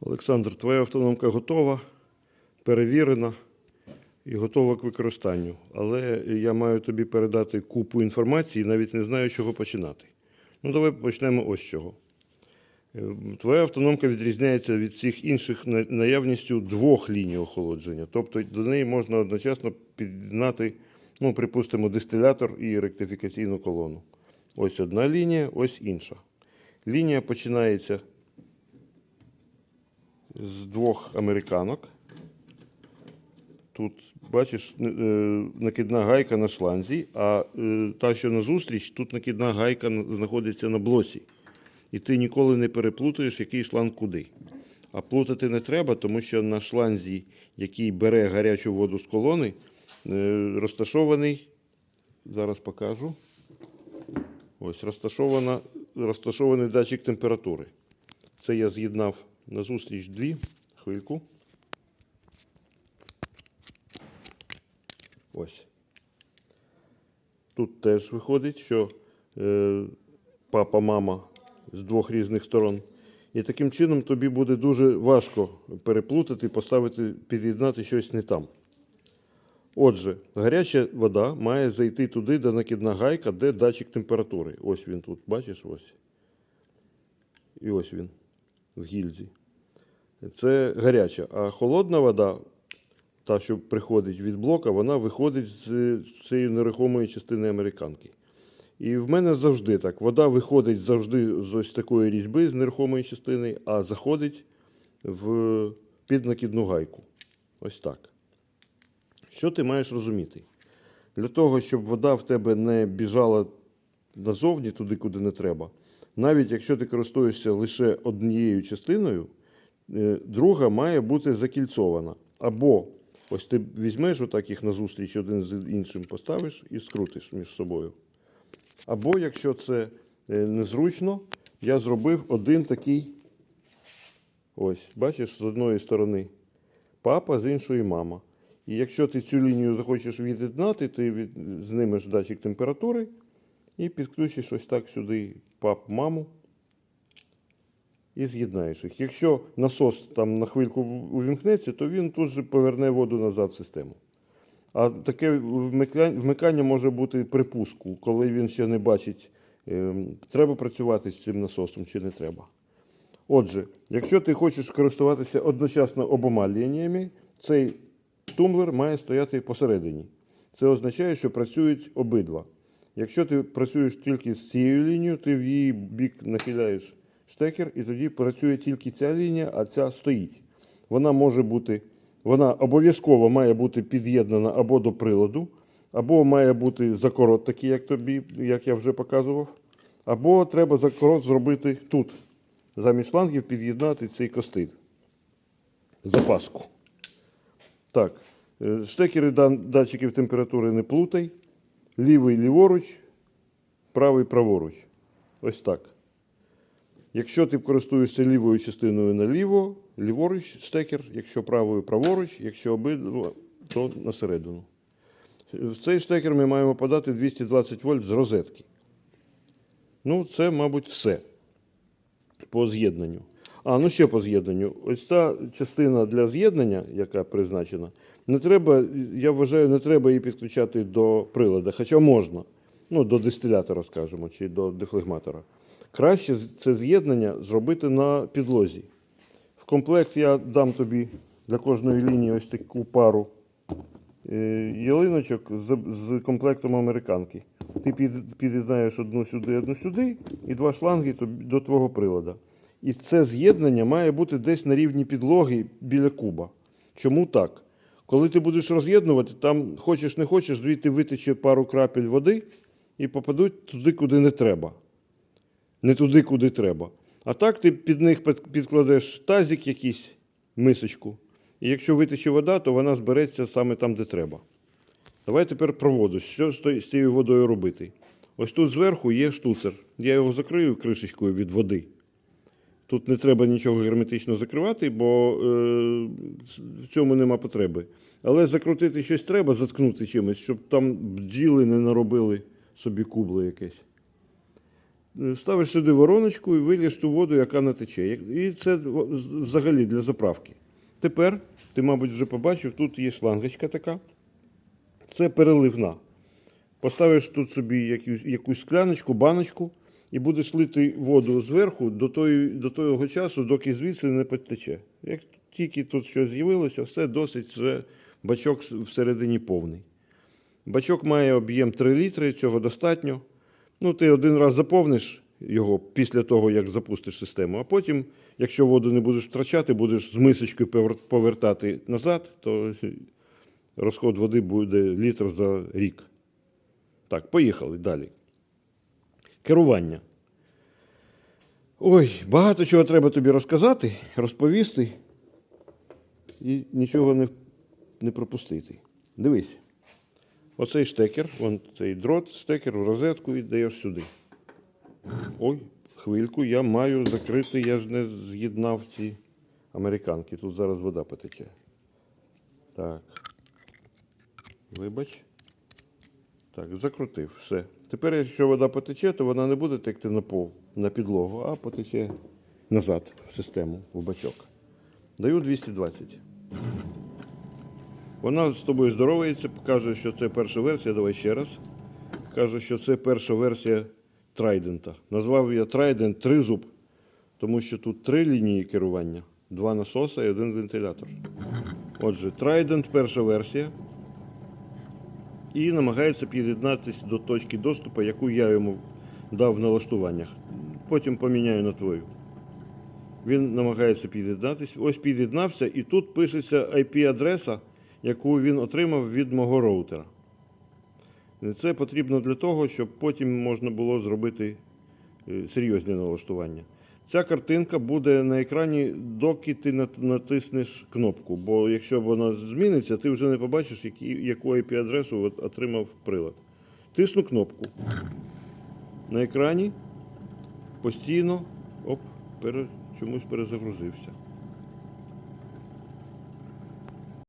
Олександр, твоя автономка готова, перевірена і готова к використанню. Але я маю тобі передати купу інформації навіть не знаю, з чого починати. Ну, давай почнемо ось чого. Е, Твоя автономка відрізняється від всіх інших наявністю двох ліній охолодження. Тобто до неї можна одночасно під'єднати, ну, припустимо, дистилятор і ректифікаційну колону. Ось одна лінія, ось інша. Лінія починається з двох американок. Тут, бачиш, е, накидна гайка на шланзі, а е, та, що назустріч, тут накидна гайка знаходиться на блоці. І ти ніколи не переплутаєш, який шланг куди. А плутати не треба, тому що на шланзі, який бере гарячу воду з колони, е, розташований, зараз покажу. Ось розташована, розташований датчик температури. Це я з'єднав на зустріч дві. Хвильку. Ось. Тут теж виходить, що е, папа, мама з двох різних сторон. І таким чином тобі буде дуже важко переплутати, поставити, під'єднати щось не там. Отже, гаряча вода має зайти туди, де накидна гайка, де датчик температури. Ось він тут, бачиш, ось. І ось він в гільзі. Це гаряча. А холодна вода, та, що приходить від блока, вона виходить з цієї нерухомої частини американки. І в мене завжди так. Вода виходить завжди з ось такої різьби з нерухомої частини, а заходить в під накидну гайку. Ось так. Що ти маєш розуміти? Для того, щоб вода в тебе не біжала назовні туди, куди не треба, навіть якщо ти користуєшся лише однією частиною, е, друга має бути закільцована. Або ось ти візьмеш отак їх назустріч один з іншим поставиш і скрутиш між собою. Або, якщо це е, незручно, я зробив один такий. Ось, бачиш, з одної сторони папа, з іншої мама. І якщо ти цю лінію захочеш від'єднати, ти від... знимеш датчик температури і підключиш ось так сюди пап, маму і з'єднаєш їх. Якщо насос там на хвильку увімкнеться, то він тут же поверне воду назад в систему. А таке вмикання, може бути при пуску, коли він ще не бачить, ем, треба працювати з цим насосом чи не треба. Отже, якщо ти хочеш користуватися одночасно обома лініями, цей тумблер має стояти посередині. Це означає, що працюють обидва. Якщо ти працюєш тільки з цією лінією, ти в її бік нахиляєш штекер, і тоді працює тільки ця лінія, а ця стоїть. Вона може бути, вона обов'язково має бути під'єднана або до приладу, або має бути закорот, такий, як тобі, як я вже показував, або треба закорот зробити тут. Замість шлангів під'єднати цей костит. Запаску. Так. е, Штекери датчиків температури не плутай. Лівий ліворуч, правий праворуч. Ось так. Якщо ти користуєшся лівою частиною наліво, ліворуч штекер, якщо правою праворуч, якщо обидва, то на середину. В цей штекер ми маємо подати 220 вольт з розетки. Ну, це, мабуть, все по з'єднанню. А, ну ще по з'єднанню. Ось ця частина для з'єднання, яка призначена, не треба, я вважаю, не треба її підключати до прилада, хоча можна. Ну, до дистилятора, скажімо, чи до дефлегматора. Краще це з'єднання зробити на підлозі. В комплект я дам тобі для кожної лінії ось таку пару е, ялиночок з, комплектом американки. Ти під'єднаєш одну сюди, одну сюди, і два шланги до твого прилада. І це з'єднання має бути десь на рівні підлоги біля куба. Чому так? Коли ти будеш роз'єднувати, там хочеш не хочеш, звідти витече пару крапель води і попадуть туди, куди не треба. Не туди, куди треба. А так ти під них підкладеш тазик якийсь, мисочку. І якщо витече вода, то вона збереться саме там, де треба. Давай тепер про воду. Що з цією водою робити? Ось тут зверху є штуцер. Я його закрию кришечкою від води. Тут не треба нічого герметично закривати, бо е, в цьому нема потреби. Але закрутити щось треба, заткнути чимось, щоб там бджіли не наробили собі кубло якесь. Е, Ставиш сюди вороночку і вилієш ту воду, яка натече. І це взагалі для заправки. Тепер, ти, мабуть, вже побачив, тут є шлангочка така. Це переливна. Поставиш тут собі якусь скляночку, баночку, і будеш лити воду зверху до, той, до того часу, доки звідси не потече. Як тільки тут щось з'явилося, все досить, вже бачок всередині повний. Бачок має об'єм 3 літри, цього достатньо. Ну, ти один раз заповниш його після того, як запустиш систему, а потім, якщо воду не будеш втрачати, будеш з мисочкою повертати назад, то розход води буде літр за рік. Так, поїхали далі. Керування. Ой, багато чого треба тобі розказати, розповісти і нічого не, не пропустити. Дивись. Оцей штекер, вон цей дрот, штекер в розетку і даєш сюди. Ой, хвильку, я маю закрити, я ж не з'єднав ці американки. Тут зараз вода потече. Так. Вибач. Так, закрутив, все. Тепер, якщо вода потече, то вона не буде текти на пол, на підлогу, а потече назад в систему, в бачок. Даю 220. Вона з тобою здоровається, каже, що це перша версія. Давай ще раз. Каже, що це перша версія Трайдента. Назвав я Трайдент тризуб, тому що тут три лінії керування: два насоса і один вентилятор. Отже, Трайдент перша версія. І намагається під'єднатися до точки доступу, яку я йому дав в налаштуваннях. Потім поміняю на твою. Він намагається під'єднатися. Ось під'єднався, і тут пишеться IP-адреса, яку він отримав від мого роутера. Це потрібно для того, щоб потім можна було зробити е, серйозні налаштування. Ця картинка буде на екрані, доки ти натиснеш кнопку. Бо якщо вона зміниться, ти вже не побачиш, яку IP-адресу отримав прилад. Тисну кнопку. На екрані постійно оп, пере, чомусь перезагрузився.